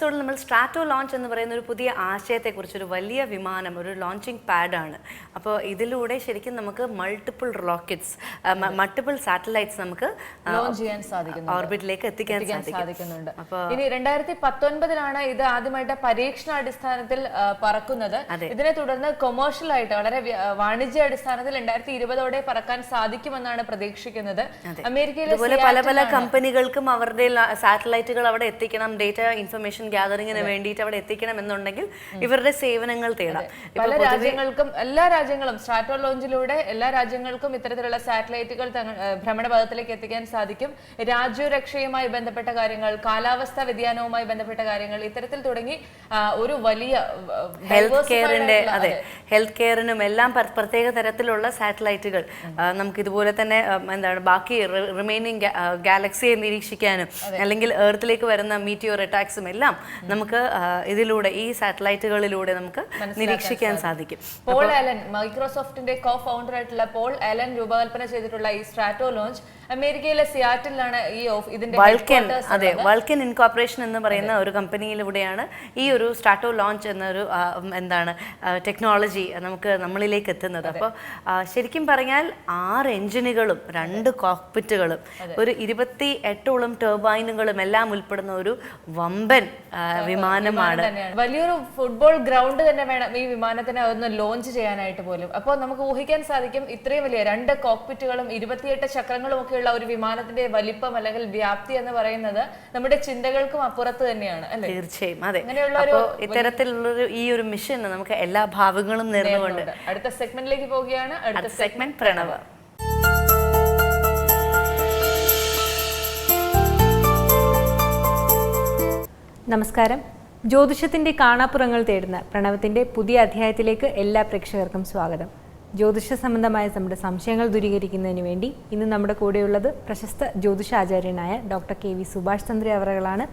എപ്പിസോഡിൽ നമ്മൾ സ്ട്രാറ്റോ ലോഞ്ച് എന്ന് പറയുന്ന ഒരു പുതിയ ആശയത്തെക്കുറിച്ച് ഒരു വലിയ വിമാനം ഒരു ലോഞ്ചിങ് പാഡാണ് അപ്പോൾ ഇതിലൂടെ ശരിക്കും നമുക്ക് മൾട്ടിപ്പിൾ റോക്കറ്റ്സ് മൾട്ടിപ്പിൾ സാറ്റലൈറ്റ്സ് നമുക്ക് ലോഞ്ച് ചെയ്യാൻ സാധിക്കുന്നു ഓർബിറ്റിലേക്ക് എത്തിക്കാൻ സാധിക്കുന്നുണ്ട്. അപ്പോൾ ഇനി രണ്ടായിരത്തി പത്തൊൻപതിലാണ് ഇത് ആദ്യമായിട്ട് പരീക്ഷണാടിസ്ഥാനത്തിൽ പറക്കുന്നത്. ഇതിനെ തുടർന്ന് കൊമേഴ്ഷ്യൽ ആയിട്ട് വളരെ വാണിജ്യ അടിസ്ഥാനത്തിൽ രണ്ടായിരത്തി ഇരുപതോടെ പറക്കാൻ സാധിക്കുമെന്നാണ് പ്രതീക്ഷിക്കുന്നത്. അമേരിക്കയിലെ പല പല കമ്പനികൾക്കും അവരുടെ സാറ്റലൈറ്റുകൾ അവിടെ എത്തിക്കണം ഡേറ്റ ഇൻഫർമേഷൻ ഗ്യാതറിങ്ങിന് വേണ്ടിയിട്ട് അവിടെ എത്തിക്കണം എന്നുണ്ടെങ്കിൽ ഇവരുടെ സേവനങ്ങൾ തേടാം. പല രാജ്യങ്ങൾക്കും എല്ലാ രാജ്യങ്ങളും സ്ട്രാറ്റോ ലോഞ്ചിലൂടെ എല്ലാ രാജ്യങ്ങൾക്കും ഇത്തരത്തിലുള്ള സാറ്റലൈറ്റുകൾ ഭ്രമണപഥത്തിലേക്ക് എത്തിക്കാൻ സാധിക്കും. രാജ്യരക്ഷയുമായി ബന്ധപ്പെട്ട കാര്യങ്ങൾ കാലാവസ്ഥാ വ്യതിയാനവുമായി ബന്ധപ്പെട്ട കാര്യങ്ങൾ ഇത്തരത്തിൽ തുടങ്ങി ഒരു വലിയ ഹെൽത്ത് കെയറിന്റെ അതെ ഹെൽത്ത് കെയറിനും എല്ലാം പ്രത്യേക തരത്തിലുള്ള സാറ്റലൈറ്റുകൾ നമുക്ക് ഇതുപോലെ തന്നെ എന്താണ് ബാക്കി റിമൈനിങ് ഗാലക്സിയെ നിരീക്ഷിക്കാനും അല്ലെങ്കിൽ എർത്തിലേക്ക് വരുന്ന മീറ്റിയോർ അറ്റാക്സും എല്ലാം നമുക്ക് ഇതിലൂടെ ഈ സാറ്റലൈറ്റുകളിലൂടെ നമുക്ക് നിരീക്ഷിക്കാൻ സാധിക്കും. പോൾ ആലൻ മൈക്രോസോഫ്റ്റിന്റെ കോ ഫൗണ്ടർ ആയിട്ടുള്ള പോൾ ആലൻ രൂപകൽപ്പന ചെയ്തിട്ടുള്ള ഈ സ്ട്രാറ്റോ ലോഞ്ച് അമേരിക്കയിലെ സിയാറ്റിലാണ് ഈ ഓഫ്- ഇതിന്റെ വൾക്കൻ അതെ വൾക്കൻ ഇൻകോർപ്പറേഷൻ എന്ന് പറയുന്ന ഒരു കമ്പനിയിലൂടെയാണ് ഈ ഒരു സ്റ്റാർട്ടോ ലോഞ്ച് എന്നൊരു എന്താണ് ടെക്നോളജി നമുക്ക് നമ്മളിലേക്ക് എത്തുന്നത്. അപ്പോൾ ശരിക്കും പറഞ്ഞാൽ ആറ് എഞ്ചിനുകളും രണ്ട് കോക്പിറ്റുകളും ഒരു ഇരുപത്തി എട്ടോളം ടർബൈനുകളും എല്ലാം ഉൾപ്പെടുന്ന ഒരു വമ്പൻ വിമാനമാണ്. വലിയൊരു ഫുട്ബോൾ ഗ്രൗണ്ട് തന്നെ വേണം ഈ വിമാനത്തിനെ ഒന്ന് ലോഞ്ച് ചെയ്യാനായിട്ട് പോലും. അപ്പോൾ നമുക്ക് ഊഹിക്കാൻ സാധിക്കും ഇത്രയും വലിയ രണ്ട് കോക്പിറ്റുകളും ഇരുപത്തിയെട്ട് ചക്രങ്ങളും ഒക്കെയുള്ള ഒരു വിമാനത്തിന്റെ വലിപ്പം അല്ലെങ്കിൽ വ്യാപ്തി എന്ന് പറയുന്നത് നമ്മുടെ ചിന്തകൾക്കും അപ്പുറത്ത് തന്നെയാണ് അല്ലെ? തീർച്ചയായും അതെ. ഇത്തരത്തിലുള്ള അപ്പോൾ ഇത്തരത്തിലുള്ളൊരു ഈ ഒരു മിഷൻ നമുക്ക് എല്ലാ ഭാവങ്ങളും നേർന്നുകൊണ്ട് അടുത്ത സെഗ്മെന്റിലേക്ക് പോവുകയാണ്. അടുത്ത അടുത്ത സെഗ്മെന്റ് പ്രണവ്. നമസ്കാരം. ജ്യോതിഷത്തിന്റെ കാണാപ്പുറങ്ങൾ തേടുന്ന പ്രണവത്തിന്റെ പുതിയ അധ്യായത്തിലേക്ക് എല്ലാ പ്രേക്ഷകർക്കും സ്വാഗതം. ജ്യോതിഷ സംബന്ധമായ നമ്മുടെ സംശയങ്ങൾ ദൂരീകരിക്കുന്നതിന് വേണ്ടി ഇന്ന് നമ്മുടെ കൂടെയുള്ളത് പ്രശസ്ത ജ്യോതിഷാചാര്യനായ doctor K V Subhash Chandra അവറുകളാണ്.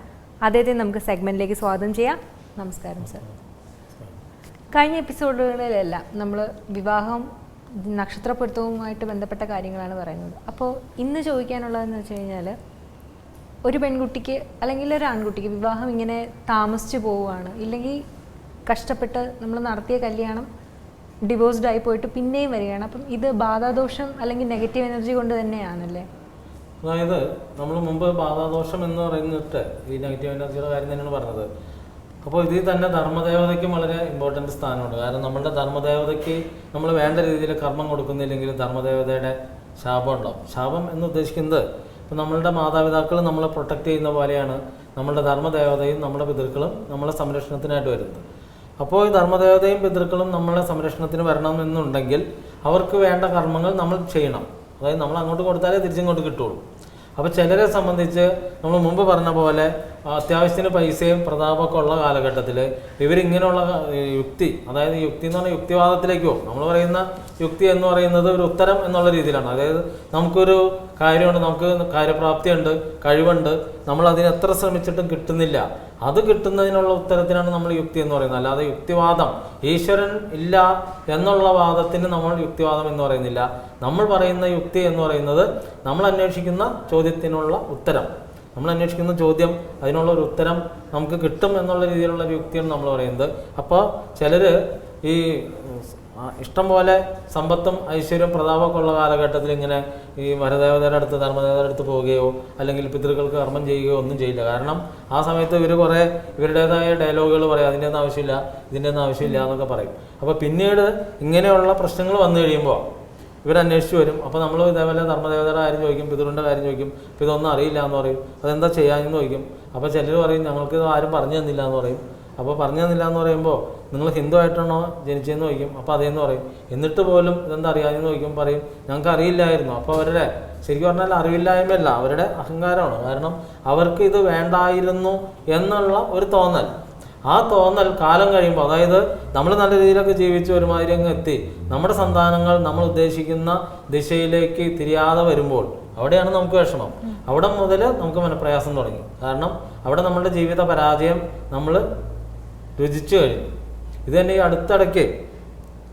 അദ്ദേഹത്തെ നമുക്ക് സെഗ്മെന്റിലേക്ക് സ്വാഗതം ചെയ്യാം. നമസ്കാരം സർ. കഴിഞ്ഞ എപ്പിസോഡുകളിലെല്ലാം നമ്മൾ വിവാഹം നക്ഷത്രപ്പൊരുത്തവുമായിട്ട് ബന്ധപ്പെട്ട കാര്യങ്ങളാണ് പറയുന്നത്. അപ്പോൾ ഇന്ന് ചോദിക്കാനുള്ളതെന്ന് വെച്ച് കഴിഞ്ഞാൽ ഒരു പെൺകുട്ടിക്ക് അല്ലെങ്കിൽ ഒരു ആൺകുട്ടിക്ക് വിവാഹം ഇങ്ങനെ താമസിച്ചു പോവുകയാണ്. ഇല്ലെങ്കിൽ കഷ്ടപ്പെട്ട് നമ്മൾ നടത്തിയ കല്യാണം ഡിവോഴ്സ്ഡ് ആയി പോയിട്ട് പിന്നെയും വരികയാണ്. അപ്പം ഇത് ബാധാദോഷം അല്ലെങ്കിൽ നെഗറ്റീവ് എനർജി കൊണ്ട് തന്നെയാണല്ലേ? അതായത് നമ്മൾ മുമ്പ് ബാധാദോഷം എന്ന് പറയുന്നിട്ട് ഈ നെഗറ്റീവ് എനർജിയുടെ കാര്യം തന്നെയാണ് പറഞ്ഞത്. അപ്പോൾ ഇതിൽ തന്നെ ധർമ്മദേവതയ്ക്കും വളരെ ഇമ്പോർട്ടന്റ് സ്ഥാനമുണ്ട്. കാരണം നമ്മുടെ ധർമ്മദേവതയ്ക്ക് നമ്മൾ വേണ്ട രീതിയിൽ കർമ്മം കൊടുക്കുന്നില്ലെങ്കിൽ ധർമ്മദേവതയുടെ ശാപം ഉണ്ടാവും. ശാപം എന്ന് ഉദ്ദേശിക്കുന്നത് ഇപ്പം നമ്മളുടെ മാതാപിതാക്കൾ നമ്മളെ പ്രൊട്ടക്റ്റ് ചെയ്യുന്ന പോലെയാണ് നമ്മളുടെ ധർമ്മദേവതയും നമ്മുടെ പിതൃക്കളും നമ്മളെ സംരക്ഷണത്തിനായിട്ട് വരുന്നത്. അപ്പോൾ ഈ ധർമ്മദേവതയും പിതൃക്കളും നമ്മളെ സംരക്ഷണത്തിന് വരണമെന്നുണ്ടെങ്കിൽ അവർക്ക് വേണ്ട കർമ്മങ്ങൾ നമ്മൾ ചെയ്യണം. അതായത് നമ്മൾ അങ്ങോട്ട് കൊടുത്താലേ തിരിച്ചിങ്ങോട്ട് കിട്ടുള്ളൂ. അപ്പോൾ ചിലരെ സംബന്ധിച്ച് നമ്മൾ മുമ്പ് പറഞ്ഞ പോലെ അത്യാവശ്യത്തിന് പൈസയും പ്രതാപമൊക്കെ ഉള്ള കാലഘട്ടത്തിൽ ഇവരിങ്ങനെയുള്ള യുക്തി അതായത് യുക്തി എന്ന് പറഞ്ഞാൽ യുക്തിവാദത്തിലേക്കോ നമ്മൾ പറയുന്ന യുക്തി എന്ന് പറയുന്നത് ഒരു ഉത്തരം എന്നുള്ള രീതിയിലാണ്. അതായത് നമുക്കൊരു കാര്യമുണ്ട് നമുക്ക് കാര്യപ്രാപ്തിയുണ്ട് കഴിവുണ്ട് നമ്മൾ അതിന് എത്ര ശ്രമിച്ചിട്ടും കിട്ടുന്നില്ല. അത് കിട്ടുന്നതിനുള്ള ഉത്തരത്തിനാണ് നമ്മൾ യുക്തി എന്ന് പറയുന്നത്. അല്ലാതെ യുക്തിവാദം ഈശ്വരൻ ഇല്ല എന്നുള്ള വാദത്തിന് നമ്മൾ യുക്തിവാദം എന്ന് പറയുന്നില്ല. നമ്മൾ പറയുന്ന യുക്തി എന്ന് പറയുന്നത് നമ്മൾ അന്വേഷിക്കുന്ന ചോദ്യത്തിനുള്ള ഉത്തരം. നമ്മൾ അന്വേഷിക്കുന്ന ചോദ്യം അതിനുള്ള ഒരു ഉത്തരം നമുക്ക് കിട്ടും എന്നുള്ള രീതിയിലുള്ള ഒരു യുക്തിയാണ് നമ്മൾ പറയുന്നത്. അപ്പോൾ ചിലർ ഈ ഇഷ്ടം പോലെ സമ്പത്തും ഐശ്വര്യം പ്രതാപമൊക്കെ ഉള്ള കാലഘട്ടത്തിൽ ഇങ്ങനെ ഈ വരദേവതയുടെ അടുത്ത് ധർമ്മദേവതയുടെ അടുത്ത് പോവുകയോ അല്ലെങ്കിൽ പിതൃക്കൾക്ക് കർമ്മം ചെയ്യുകയോ ഒന്നും ചെയ്യില്ല. കാരണം ആ സമയത്ത് ഇവർ കുറേ ഇവരുടേതായ ഡയലോഗുകൾ പറയും അതിന്റെ ഒന്നും ആവശ്യമില്ല ഇതിന്റെ ഒന്നും ആവശ്യമില്ല എന്നൊക്കെ പറയും. അപ്പോൾ പിന്നീട് ഇങ്ങനെയുള്ള പ്രശ്നങ്ങൾ വന്നു കഴിയുമ്പോൾ ഇവരന്വേഷിച്ച് വരും. അപ്പോൾ നമ്മൾ ഇതേപോലെ ധർമ്മദേവതയുടെ കാര്യം ചോദിക്കും പിതൃന്റെ കാര്യം ചോദിക്കും. ഇതൊന്നും അറിയില്ല എന്ന് പറയും. അതെന്താ ചെയ്യാമെന്ന് ചോദിക്കും. അപ്പോൾ ചിലർ പറയും ഞങ്ങൾക്ക് ഇത് ആരും പറഞ്ഞു തന്നില്ല എന്ന് പറയും. അപ്പോൾ പറഞ്ഞു തന്നില്ല എന്ന് പറയുമ്പോൾ നിങ്ങൾ ഹിന്ദു ആയിട്ടാണോ ജനിച്ചതെന്ന് ചോദിക്കും. അപ്പോൾ അതേന്ന് പറയും. എന്നിട്ട് പോലും ഇതെന്താ അറിയാമെന്ന് ചോദിക്കും പറയും ഞങ്ങൾക്ക് അറിയില്ലായിരുന്നു. അപ്പോൾ അവരുടെ ശരിക്കും പറഞ്ഞാൽ അറിവില്ലായ്മയല്ല അവരുടെ അഹങ്കാരമാണ്. കാരണം അവർക്ക് ഇത് വേണ്ടായിരുന്നു എന്നുള്ള ഒരു തോന്നൽ. ആ തോന്നൽ കാലം കഴിയുമ്പോൾ അതായത് നമ്മൾ നല്ല രീതിയിലൊക്കെ ജീവിച്ച് ഒരുമാതിരി അങ്ങ് എത്തി. നമ്മുടെ സന്താനങ്ങൾ നമ്മൾ ഉദ്ദേശിക്കുന്ന ദിശയിലേക്ക് തിരിയാതെ വരുമ്പോൾ അവിടെയാണ് നമുക്ക് വിഷമം. അവിടെ മുതൽ നമുക്ക് മനപ്രയാസം തുടങ്ങി. കാരണം അവിടെ നമ്മുടെ ജീവിത പരാജയം നമ്മൾ രുചിച്ചു കഴിഞ്ഞു. ഇത് തന്നെ ഈ അടുത്തിടയ്ക്ക്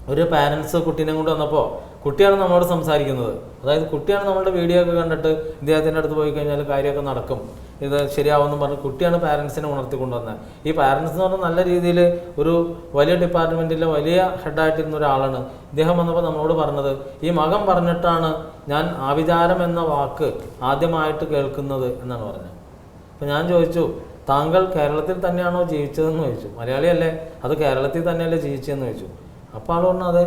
ഒരു പാരൻസ് കുട്ടീനെ കൊണ്ട് വന്നപ്പോൾ കുട്ടിയാണ് നമ്മളോട് സംസാരിക്കുന്നത്. അതായത് കുട്ടിയാണ് നമ്മളുടെ വീഡിയോ ഒക്കെ കണ്ടിട്ട് ഇദ്ദേഹത്തിന്റെ അടുത്ത് പോയി കഴിഞ്ഞാൽ കാര്യമൊക്കെ നടക്കും. ഇത് ശരിയാവുമെന്ന് പറഞ്ഞ് കുട്ടിയാണ് പാരൻസിനെ ഉണർത്തിക്കൊണ്ടുവന്നത്. ഈ പാരൻസ് എന്ന് പറഞ്ഞാൽ നല്ല രീതിയിൽ ഒരു വലിയ ഡിപ്പാർട്ട്മെന്റിലെ വലിയ ഹെഡായിട്ടിരുന്ന ഒരാളാണ്. ഇദ്ദേഹം വന്നപ്പോൾ നമ്മളോട് പറഞ്ഞത് ഈ മകം പറഞ്ഞിട്ടാണ് ഞാൻ ആവിചാരം എന്ന വാക്ക് ആദ്യമായിട്ട് കേൾക്കുന്നത് എന്നാണ് പറഞ്ഞത്. അപ്പോൾ ഞാൻ ചോദിച്ചു താങ്കൾ കേരളത്തിൽ തന്നെയാണോ ജീവിച്ചതെന്ന് ചോദിച്ചു? മലയാളിയല്ലേ അത് കേരളത്തിൽ തന്നെയല്ലേ ജീവിച്ചതെന്ന് ചോദിച്ചു. അപ്പോൾ ആൾ പറഞ്ഞു അതെ.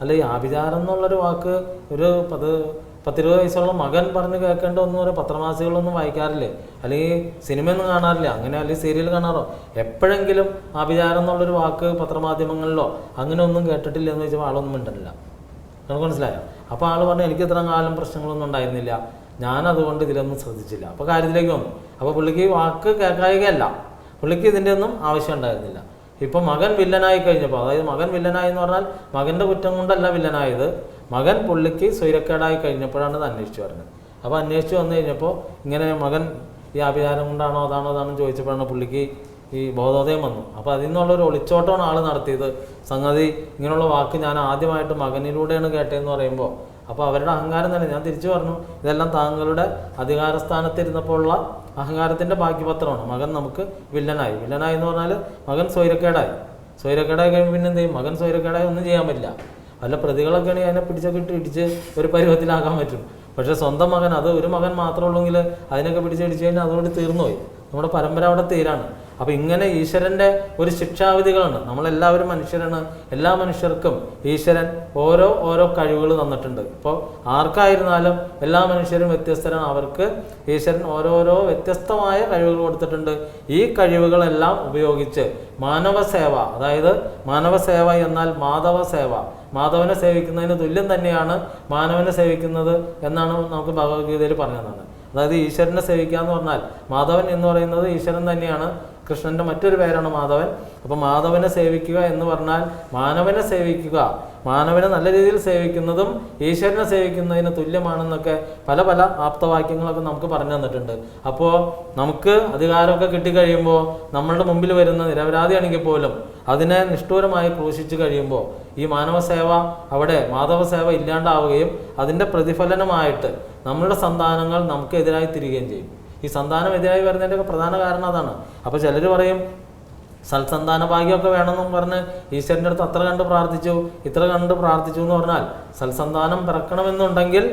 അല്ല ഈ ആഭിചാരം എന്നുള്ളൊരു വാക്ക് ഒരു പത് പത്തിരുപത് വയസ്സുള്ള മകൻ പറഞ്ഞ് കേൾക്കേണ്ട ഒന്നും ഒരു പത്രമാസികളൊന്നും വായിക്കാറില്ലേ? അല്ലെങ്കിൽ സിനിമയൊന്നും കാണാറില്ല? അങ്ങനെ അല്ലെങ്കിൽ സീരിയൽ കാണാറോ? എപ്പോഴെങ്കിലും ആഭിചാരം എന്നുള്ളൊരു വാക്ക് പത്രമാധ്യമങ്ങളിലോ അങ്ങനെ ഒന്നും കേട്ടിട്ടില്ല എന്ന് വെച്ചാൽ ആളൊന്നും മിണ്ടല്ല നമുക്ക് മനസ്സിലായോ? അപ്പോൾ ആൾ പറഞ്ഞു എനിക്ക് ഇത്ര കാലം പ്രശ്നങ്ങളൊന്നും ഉണ്ടായിരുന്നില്ല. ഞാൻ അതുകൊണ്ട് ഇതിലൊന്നും ശ്രദ്ധിച്ചില്ല. അപ്പോൾ കാര്യത്തിലേക്ക് വന്നു. അപ്പോൾ പുള്ളിക്ക് വാക്ക് കേൾക്കായികയല്ല. പുള്ളിക്ക് ഇതിന്റെ ഒന്നും ആവശ്യം ഉണ്ടായിരുന്നില്ല. ഇപ്പോൾ മകൻ വില്ലനായി കഴിഞ്ഞപ്പോൾ അതായത് മകൻ വില്ലനായി എന്ന് പറഞ്ഞാൽ മകന്റെ കുറ്റം കൊണ്ടല്ല വില്ലനായത്. മകൻ പുള്ളിക്ക് സ്വൈരക്കേടായി കഴിഞ്ഞപ്പോഴാണ് ഇത് അന്വേഷിച്ചു പറഞ്ഞത്. അപ്പോൾ അന്വേഷിച്ചു വന്നു കഴിഞ്ഞപ്പോൾ ഇങ്ങനെ മകൻ ഈ ആഭിചാരം കൊണ്ടാണോ അതാണോ അതാണോ ചോദിച്ചപ്പോഴാണ് പുള്ളിക്ക് ഈ ബോധോദയം വന്നു. അപ്പോൾ അതിൽ നിന്നുള്ളൊരു ഒളിച്ചോട്ടമാണ് ആൾ നടത്തിയത്. സംഗതി ഇങ്ങനെയുള്ള വാക്ക് ഞാൻ ആദ്യമായിട്ട് മകനിലൂടെയാണ് കേട്ടതെന്ന് പറയുമ്പോൾ അപ്പോൾ അവരുടെ അഹങ്കാരം തന്നെ. ഞാൻ തിരിച്ചു പറഞ്ഞു ഇതെല്ലാം താങ്കളുടെ അധികാരസ്ഥാനത്തിരുന്നപ്പോൾ ഉള്ള അഹങ്കാരത്തിന്റെ ബാക്കിപത്രമാണ് മകൻ നമുക്ക് വില്ലനായി. വില്ലനായി എന്ന് പറഞ്ഞാൽ മകൻ സ്വൈരക്കേടായി. സ്വൈരക്കേടായി കഴിയുമ്പോൾ പിന്നെ എന്ത് ചെയ്യും? മകൻ സ്വൈരക്കേടായി ഒന്നും ചെയ്യാൻ പറ്റില്ല. വല്ല പ്രതികളൊക്കെ ആണെങ്കിൽ അതിനെ പിടിച്ചൊക്കെ ഇട്ട് ഇടിച്ച് ഒരു പരുവത്തിലാക്കാൻ പറ്റും. പക്ഷേ സ്വന്തം മകൻ അത് ഒരു മകൻ മാത്രമുള്ളെങ്കിൽ അതിനൊക്കെ പിടിച്ചടിച്ച് കഴിഞ്ഞാൽ അതുകൊണ്ട് തീർന്നുപോയി. നമ്മുടെ പരമ്പര അവിടെ തീരാണ്. അപ്പോൾ ഇങ്ങനെ ഈശ്വരന്റെ ഒരു ശിക്ഷാവിധികളാണ്. നമ്മളെല്ലാവരും മനുഷ്യരാണ്. എല്ലാ മനുഷ്യർക്കും ഈശ്വരൻ ഓരോ ഓരോ കഴിവുകൾ തന്നിട്ടുണ്ട്. ഇപ്പോൾ ആർക്കായിരുന്നാലും എല്ലാ മനുഷ്യരും വ്യത്യസ്തരാണ്. അവർക്ക് ഈശ്വരൻ ഓരോരോ വ്യത്യസ്തമായ കഴിവുകൾ കൊടുത്തിട്ടുണ്ട്. ഈ കഴിവുകളെല്ലാം ഉപയോഗിച്ച് മാനവ സേവ അതായത് മാനവ സേവ എന്നാൽ മാധവ സേവ മാധവനെ സേവിക്കുന്നതിന് തുല്യം തന്നെയാണ് മാനവനെ സേവിക്കുന്നത് എന്നാണ് നമുക്ക് ഭഗവത്ഗീതയിൽ പറഞ്ഞതാണ് അതായത് ഈശ്വരനെ സേവിക്കുക എന്ന് പറഞ്ഞാൽ മാധവൻ എന്ന് പറയുന്നത് ഈശ്വരൻ തന്നെയാണ്. കൃഷ്ണന്റെ മറ്റൊരു പേരാണ് മാധവൻ. അപ്പോൾ മാധവനെ സേവിക്കുക എന്ന് പറഞ്ഞാൽ മാനവനെ സേവിക്കുക. മാനവനെ നല്ല രീതിയിൽ സേവിക്കുന്നതും ഈശ്വരനെ സേവിക്കുന്നതിന് തുല്യമാണെന്നൊക്കെ പല പല ആപ്തവാക്യങ്ങളൊക്കെ നമുക്ക് പറഞ്ഞു തന്നിട്ടുണ്ട്. അപ്പോൾ നമുക്ക് അധികാരമൊക്കെ കിട്ടിക്കഴിയുമ്പോൾ നമ്മളുടെ മുമ്പിൽ വരുന്ന നിരപരാധിയാണെങ്കിൽ പോലും അതിനെ നിഷ്ഠൂരമായി ക്രൂശിച്ചു കഴിയുമ്പോൾ ഈ മാനവ സേവ അവിടെ മാധവ സേവ ഇല്ലാണ്ടാവുകയും അതിന്റെ പ്രതിഫലനമായിട്ട് നമ്മളുടെ സന്താനങ്ങൾ നമുക്കെതിരായി തിരികുകയും ചെയ്യും. ഈ സന്താനം എതിരായി വരുന്നതിന്റെയൊക്കെ പ്രധാന കാരണം അതാണ്. അപ്പോൾ ചിലർ പറയും സൽസന്താന ഭാഗ്യമൊക്കെ വേണമെന്നും പറഞ്ഞ് ഈശ്വരന്റെ അടുത്ത് അത്ര കണ്ട് പ്രാർത്ഥിച്ചു ഇത്ര കണ്ട് പ്രാർത്ഥിച്ചു എന്ന് പറഞ്ഞാൽ സൽസന്താനം പിറക്കണമെന്നുണ്ടെങ്കിൽ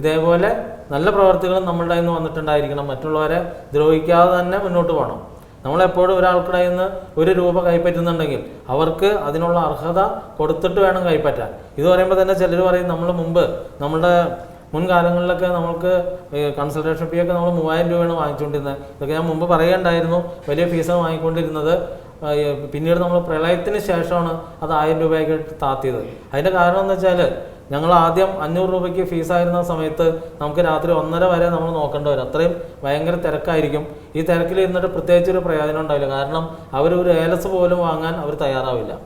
ഇതേപോലെ നല്ല പ്രവർത്തികളും നമ്മളുടെ നിന്ന് വന്നിട്ടുണ്ടായിരിക്കണം. മറ്റുള്ളവരെ ദ്രോഹിക്കാതെ തന്നെ മുന്നോട്ട് പോകണം. നമ്മളെപ്പോഴും ഒരാൾക്കിടെ നിന്ന് ഒരു രൂപ കൈപ്പറ്റുന്നുണ്ടെങ്കിൽ അവർക്ക് അതിനുള്ള അർഹത കൊടുത്തിട്ട് വേണം കൈപ്പറ്റാൻ. ഇത് പറയുമ്പോൾ തന്നെ ചിലർ പറയും നമ്മൾ മുമ്പ് നമ്മുടെ മുൻകാലങ്ങളിലൊക്കെ നമുക്ക് കൺസൾട്ടേഷൻ ഫീ ഒക്കെ നമ്മൾ മൂവായിരം രൂപയാണ് വാങ്ങിച്ചുകൊണ്ടിരുന്നത്. ഇതൊക്കെ ഞാൻ മുമ്പ് പറയുകയുണ്ടായിരുന്നു. വലിയ ഫീസാണ് വാങ്ങിക്കൊണ്ടിരുന്നത്. പിന്നീട് നമ്മൾ പ്രളയത്തിന് ശേഷമാണ് അത് ആയിരം രൂപയ്ക്ക് താത്തിയത്. അതിന്റെ കാരണം എന്ന് വെച്ചാൽ ഞങ്ങൾ ആദ്യം അഞ്ഞൂറ് രൂപയ്ക്ക് ഫീസായിരുന്ന സമയത്ത് നമുക്ക് രാത്രി ഒന്നര വരെ നമ്മൾ നോക്കേണ്ടി വരും. അത്രയും ഭയങ്കര തിരക്കായിരിക്കും. ഈ തിരക്കിൽ ഇരുന്നിട്ട് പ്രത്യേകിച്ച് ഒരു പ്രയോജനം ഉണ്ടാവില്ല. കാരണം അവർ ഒരു ഏലസ് പോലും വാങ്ങാൻ അവർ തയ്യാറാവില്ല.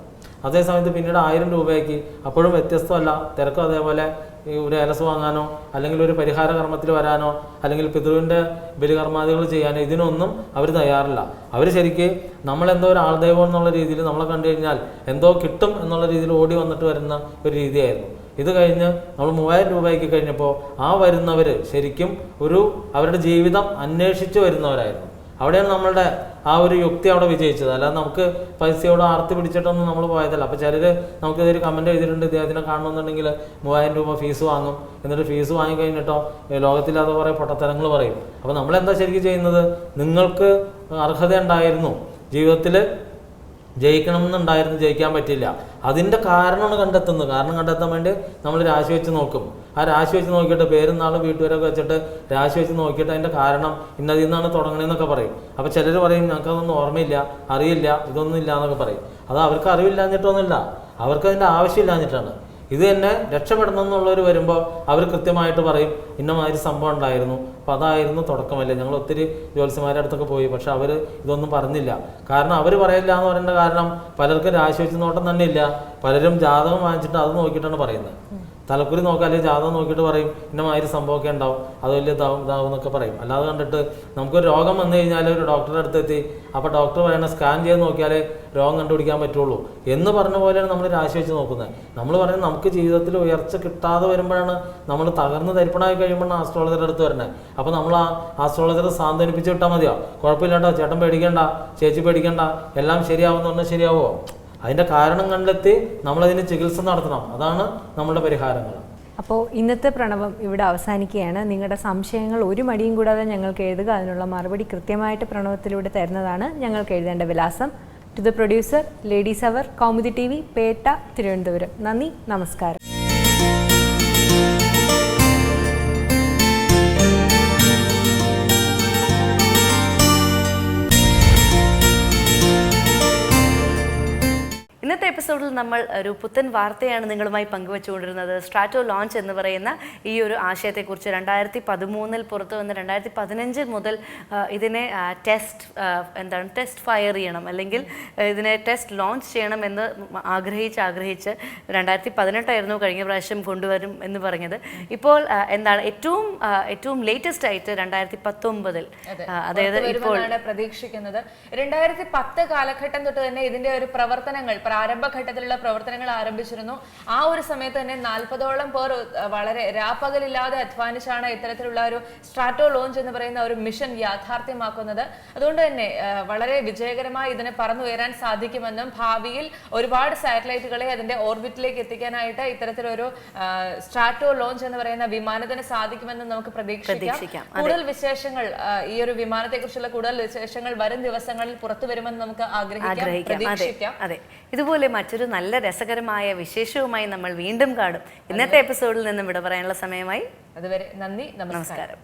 അതേസമയത്ത് പിന്നീട് ആയിരം രൂപയ്ക്ക് അപ്പോഴും വ്യത്യസ്തമല്ല. തിരക്കും അതേപോലെ ഒരു ഏലസ് വാങ്ങാനോ അല്ലെങ്കിൽ ഒരു പരിഹാര കർമ്മത്തിൽ വരാനോ അല്ലെങ്കിൽ പിതൃവിന്റെ ബലികർമാദികൾ ചെയ്യാനോ ഇതിനൊന്നും അവർ തയ്യാറില്ല. അവർ ശരിക്ക് നമ്മളെന്തോ ഒരു ആൾദൈവം എന്നുള്ള രീതിയിൽ നമ്മളെ കണ്ടു കഴിഞ്ഞാൽ എന്തോ കിട്ടും എന്നുള്ള രീതിയിൽ ഓടി വന്നിട്ട് വരുന്ന ഒരു രീതിയായിരുന്നു. ഇത് കഴിഞ്ഞ് നമ്മൾ മൂവായിരം രൂപയ്ക്ക് കഴിഞ്ഞപ്പോൾ ആ വരുന്നവർ ശരിക്കും ഒരു അവരുടെ ജീവിതം അന്വേഷിച്ച് വരുന്നവരായിരുന്നു. അവിടെയാണ് നമ്മളുടെ ആ ഒരു യുക്തി അവിടെ വിജയിച്ചത്. അല്ലാതെ നമുക്ക് പൈസയോട് ആർത്തി പിടിച്ചിട്ടൊന്നും നമ്മൾ പോയതല്ല. അപ്പോൾ ചിലർ നമുക്ക് ഇതൊരു കമന്റ് എഴുതിയിട്ടുണ്ട് ഇദ്ദേഹത്തിനെ കാണണമെന്നുണ്ടെങ്കിൽ മൂവായിരം രൂപ ഫീസ് വാങ്ങും. എന്നിട്ട് ഫീസ് വാങ്ങി കഴിഞ്ഞിട്ടോ ഏ, ലോകത്തില്ലാതെ കുറേ പൊട്ടത്തരങ്ങൾ പറയും. അപ്പോൾ നമ്മളെന്താ ശരിക്കും ചെയ്യുന്നത്? നിങ്ങൾക്ക് അർഹത ഉണ്ടായിരുന്നു. ജീവിതത്തിൽ ജയിക്കണമെന്നുണ്ടായിരുന്നു ജയിക്കാൻ പറ്റില്ല അതിന്റെ കാരണമാണ് കണ്ടെത്തുന്നത്. കാരണം കണ്ടെത്താൻ വേണ്ടി നമ്മൾ രാശി വെച്ച് നോക്കും. ആ രാശി വെച്ച് നോക്കിയിട്ട് പേരും നാളും വീട്ടുകാരൊക്കെ വെച്ചിട്ട് രാശി വെച്ച് നോക്കിയിട്ട് അതിന്റെ കാരണം ഇന്നതിൽ നിന്നാണ് തുടങ്ങണതെന്നൊക്കെ പറയും. അപ്പോൾ ചിലർ പറയും ഞങ്ങൾക്കതൊന്നും ഓർമ്മയില്ല അറിയില്ല ഇതൊന്നും ഇല്ല എന്നൊക്കെ പറയും. അത് അവർക്ക് അറിവില്ലാഞ്ഞിട്ടൊന്നുമില്ല. അവർക്ക് അതിന്റെ ആവശ്യമില്ലാഞ്ഞിട്ടാണ്. ഇത് തന്നെ രക്ഷപ്പെടണം എന്നുള്ളവർ വരുമ്പോൾ അവർ കൃത്യമായിട്ട് പറയും ഇന്ന മാതിരി സംഭവം ഉണ്ടായിരുന്നു. അപ്പോൾ അതായിരുന്നു തുടക്കമല്ലേ ഞങ്ങൾ ഒത്തിരി ജ്യോത്സ്യന്മാരുടെ അടുത്തൊക്കെ പോയി. പക്ഷെ അവർ ഇതൊന്നും പറഞ്ഞില്ല. കാരണം അവർ പറയില്ല എന്ന് പറയേണ്ട കാരണം പലർക്കും രാശിവെച്ച് നോട്ടം തന്നെ ഇല്ല. പലരും ജാതകം വാങ്ങിച്ചിട്ട് അത് നോക്കിയിട്ടാണ് പറയുന്നത്. തലക്കുറി നോക്കാം അല്ലെങ്കിൽ ജാതകം നോക്കിയിട്ട് പറയും. ഇന്ന മാതിരി സംഭവമൊക്കെ ഉണ്ടാവും. അത് വലിയ ഇതാവും ഇതാവും എന്നൊക്കെ പറയും. അല്ലാതെ കണ്ടിട്ട് നമുക്കൊരു രോഗം വന്നു കഴിഞ്ഞാൽ ഒരു ഡോക്ടറുടെ അടുത്ത് എത്തി അപ്പോൾ ഡോക്ടർ പറയണ സ്കാൻ ചെയ്ത് നോക്കിയാലേ രോഗം കണ്ടുപിടിക്കാൻ പറ്റുള്ളൂ. എന്ന് പറഞ്ഞ പോലെയാണ് നമ്മൾ രാശി വെച്ച് നോക്കുന്നത്. നമ്മൾ പറയുന്നത് നമുക്ക് ജീവിതത്തിൽ ഉയർച്ച കിട്ടാതെ വരുമ്പോഴാണ് നമ്മൾ തകർന്ന് തരിപ്പണായി കഴിയുമ്പോഴാണ് ആസ്ട്രോളജറുടെ അടുത്ത് വരണത് അപ്പോൾ നമ്മൾ ആ ആസ്ട്രോളജറെ സാന്ത്വനിപ്പിച്ച് വിട്ടാൽ മതിയോ? കുഴപ്പമില്ലാട്ടോ ചേട്ടൻ പേടിക്കണ്ട ചേച്ചി പേടിക്കണ്ട എല്ലാം ശരിയാവുമെന്ന് പറഞ്ഞാൽ ശരിയാവുമോ അതിന്റെ കാരണം കണ്ടെത്തി നമ്മളതിന് ചികിത്സ നടത്തണം. അതാണ് നമ്മുടെ പരിഹാരങ്ങൾ. അപ്പോൾ ഇന്നത്തെ പ്രണവം ഇവിടെ അവസാനിക്കുകയാണ്. നിങ്ങളുടെ സംശയങ്ങൾ ഒരു മടിയും കൂടാതെ ഞങ്ങൾക്ക് എഴുതുക. അതിനുള്ള മറുപടി കൃത്യമായിട്ട് പ്രണവത്തിലൂടെ തരുന്നതാണ് ഞങ്ങൾക്ക് എഴുതേണ്ട വിലാസം. To the producer ladies hour Kaumudi T V Pettah Thiruvananthapuram നന്ദി നമസ്കാരം. എപ്പിസോഡിൽ നമ്മൾ ഒരു പുത്തൻ വാർത്തയാണ് നിങ്ങളുമായി പങ്കുവച്ചുകൊണ്ടിരുന്നത്. സ്ട്രാറ്റോ ലോഞ്ച് എന്ന് പറയുന്ന ഈ ഒരു ആശയത്തെക്കുറിച്ച് രണ്ടായിരത്തി പതിമൂന്നിൽ പുറത്തു വന്ന് രണ്ടായിരത്തി പതിനഞ്ച് മുതൽ ഇതിനെ ടെസ്റ്റ് എന്താണ് ടെസ്റ്റ് ഫയർ ചെയ്യണം അല്ലെങ്കിൽ ഇതിനെ ടെസ്റ്റ് ലോഞ്ച് ചെയ്യണം എന്ന് ആഗ്രഹിച്ച് ആഗ്രഹിച്ച് രണ്ടായിരത്തി പതിനെട്ടായിരുന്നു കഴിഞ്ഞ പ്രാവശ്യം കൊണ്ടുവരും എന്ന് പറഞ്ഞത്. ഇപ്പോൾ എന്താണ് ഏറ്റവും ഏറ്റവും ലേറ്റസ്റ്റ് ആയിട്ട് രണ്ടായിരത്തി പത്തൊമ്പതിൽ അതായത് ഇപ്പോൾ പ്രതീക്ഷിക്കുന്നത്. രണ്ടായിരത്തി പത്ത് കാലഘട്ടം തൊട്ട് തന്നെ ഇതിന്റെ ഒരു പ്രവർത്തനങ്ങൾ പ്രാരംഭഘട്ടത്തിലുള്ള പ്രവർത്തനങ്ങൾ ആരംഭിച്ചിരുന്നു. ആ ഒരു സമയത്ത് തന്നെ നാൽപ്പതോളം പേർ വളരെ രാപ്പകലില്ലാതെ അധ്വാനിച്ചാണ് ഇത്തരത്തിലുള്ള ഒരു സ്ട്രാറ്റോ ലോഞ്ച് എന്ന് പറയുന്ന ഒരു മിഷൻ യാഥാർത്ഥ്യമാക്കുന്നത്. അതുകൊണ്ട് തന്നെ വളരെ വിജയകരമായി ഇതിനെ പറന്നുയരാൻ സാധിക്കുമെന്നും ഭാവിയിൽ ഒരുപാട് സാറ്റലൈറ്റുകളെ അതിന്റെ ഓർബിറ്റിലേക്ക് എത്തിക്കാനായിട്ട് ഇത്തരത്തിലൊരു സ്ട്രാറ്റോ ലോഞ്ച് എന്ന് പറയുന്ന വിമാനത്തിന് സാധിക്കുമെന്നും നമുക്ക് പ്രതീക്ഷിക്കാം. കൂടുതൽ വിശേഷങ്ങൾ ഈ ഒരു വിമാനത്തെ കുറിച്ചുള്ള കൂടുതൽ വിശേഷങ്ങൾ വരും ദിവസങ്ങളിൽ പുറത്തു വരുമെന്ന് നമുക്ക് ആഗ്രഹിക്കാം. പ്രതീക്ഷിക്കാം. അതെ. ഇതുപോലെ മറ്റൊരു നല്ല രസകരമായ വിശേഷവുമായി നമ്മൾ വീണ്ടും കാണും. ഇന്നത്തെ എപ്പിസോഡിൽ നിന്നും വിട പറയാനുള്ള സമയമായി. അതുവരെ നന്ദി നമസ്കാരം.